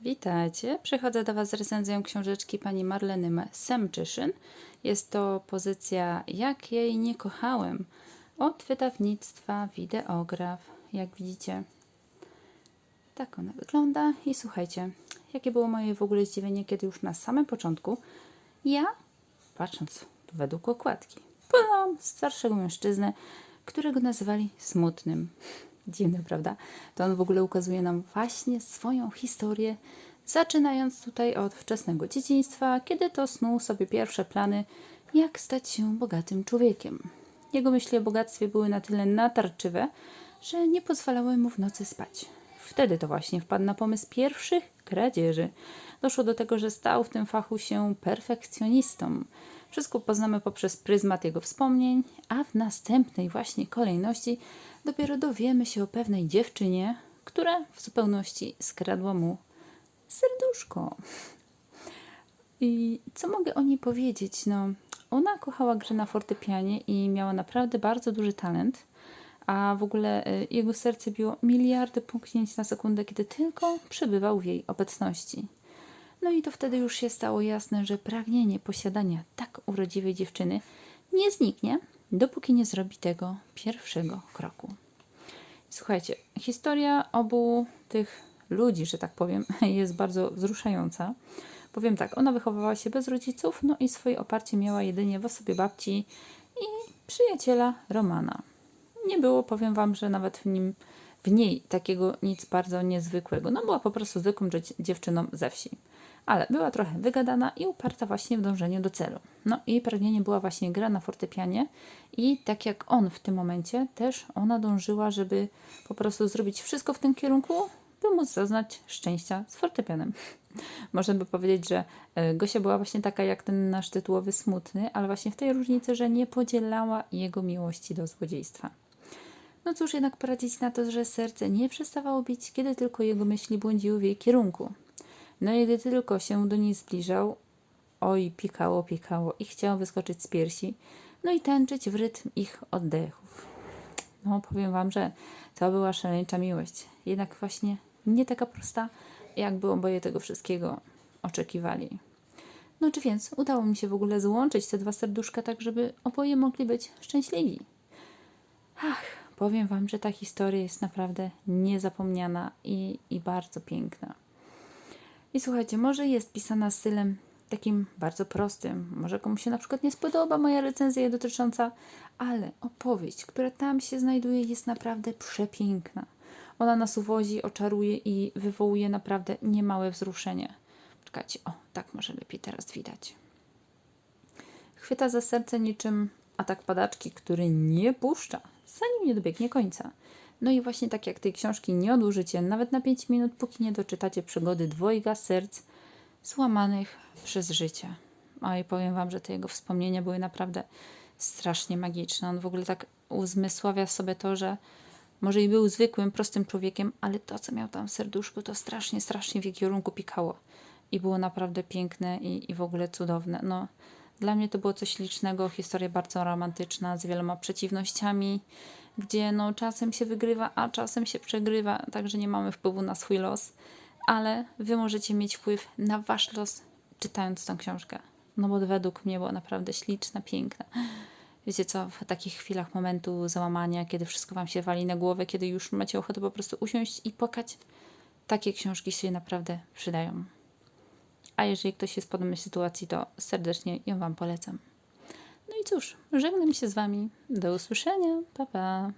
Witajcie. Przychodzę do Was z recenzją książeczki pani Marleny Semczyszyn. Jest to pozycja Jak jej nie kochałem od wydawnictwa Wideograf. Jak widzicie, tak ona wygląda. I słuchajcie, jakie było moje w ogóle zdziwienie, kiedy już na samym początku ja, patrząc według okładki, poznałam starszego mężczyznę, którego nazywali smutnym. Dziwne, prawda? To on w ogóle ukazuje nam właśnie swoją historię, zaczynając tutaj od wczesnego dzieciństwa, kiedy to snuł sobie pierwsze plany, jak stać się bogatym człowiekiem. Jego myśli o bogactwie były na tyle natarczywe, że nie pozwalały mu w nocy spać. Wtedy to właśnie wpadł na pomysł pierwszych kradzieży. Doszło do tego, że stał w tym fachu się perfekcjonistą. Wszystko poznamy poprzez pryzmat jego wspomnień, a w następnej właśnie kolejności dopiero dowiemy się o pewnej dziewczynie, która w zupełności skradła mu serduszko. I co mogę o niej powiedzieć? No, ona kochała grę na fortepianie i miała naprawdę bardzo duży talent, a w ogóle y, jego serce biło miliardy puknięć na sekundę, kiedy tylko przebywał w jej obecności. No i to wtedy już się stało jasne, że pragnienie posiadania tak urodziwej dziewczyny nie zniknie, dopóki nie zrobi tego pierwszego kroku. Słuchajcie, historia obu tych ludzi, że tak powiem, jest bardzo wzruszająca. Powiem tak, ona wychowywała się bez rodziców, no i swoje oparcie miała jedynie w osobie babci i przyjaciela Romana. Nie było, powiem wam, że nawet w nim, w niej takiego nic bardzo niezwykłego. No była po prostu zwykłą dzie- dziewczyną ze wsi. Ale była trochę wygadana i uparta właśnie w dążeniu do celu. No jej pragnienie była właśnie gra na fortepianie i tak jak on w tym momencie, też ona dążyła, żeby po prostu zrobić wszystko w tym kierunku, by móc zaznać szczęścia z fortepianem. Można by powiedzieć, że e, Gosia była właśnie taka jak ten nasz tytułowy smutny, ale właśnie w tej różnicy, że nie podzielała jego miłości do złodziejstwa. No cóż jednak poradzić na to, że serce nie przestawało bić, kiedy tylko jego myśli błądziły w jej kierunku. No i gdy tylko się do niej zbliżał, oj, pikało, pikało i chciał wyskoczyć z piersi, no i tańczyć w rytm ich oddechów. No, powiem Wam, że to była szaleńcza miłość. Jednak właśnie nie taka prosta, jakby oboje tego wszystkiego oczekiwali. No czy więc udało mi się w ogóle złączyć te dwa serduszka tak, żeby oboje mogli być szczęśliwi. Ach, powiem Wam, że ta historia jest naprawdę niezapomniana i, i bardzo piękna. I słuchajcie, może jest pisana stylem takim bardzo prostym, może komuś się na przykład nie spodoba moja recenzja dotycząca, ale opowieść, która tam się znajduje, jest naprawdę przepiękna. Ona nas uwozi, oczaruje i wywołuje naprawdę niemałe wzruszenie. Czekajcie, o, tak może lepiej teraz widać. Chwyta za serce niczym atak padaczki, który nie puszcza, zanim nie dobiegnie końca. No i właśnie tak jak tej książki nie odłożycie nawet na 5 minut, póki nie doczytacie przygody dwojga serc złamanych przez życie. I powiem Wam, że te jego wspomnienia były naprawdę strasznie magiczne. On w ogóle tak uzmysławia sobie to, że może i był zwykłym, prostym człowiekiem, ale to, co miał tam w serduszku, to strasznie, strasznie w jej kierunku pikało. I było naprawdę piękne i, i w ogóle cudowne. No, dla mnie to było coś licznego, historia bardzo romantyczna, z wieloma przeciwnościami, gdzie no, czasem się wygrywa, a czasem się przegrywa, także nie mamy wpływu na swój los, ale wy możecie mieć wpływ na wasz los, czytając tą książkę. No bo według mnie była naprawdę śliczna, piękna. Wiecie co, w takich chwilach momentu załamania, kiedy wszystko wam się wali na głowę, kiedy już macie ochotę po prostu usiąść i płakać, takie książki się naprawdę przydają. A jeżeli ktoś jest w podobnej sytuacji, to serdecznie ją Wam polecam. No i cóż, żegnam się z Wami. Do usłyszenia. Pa, pa.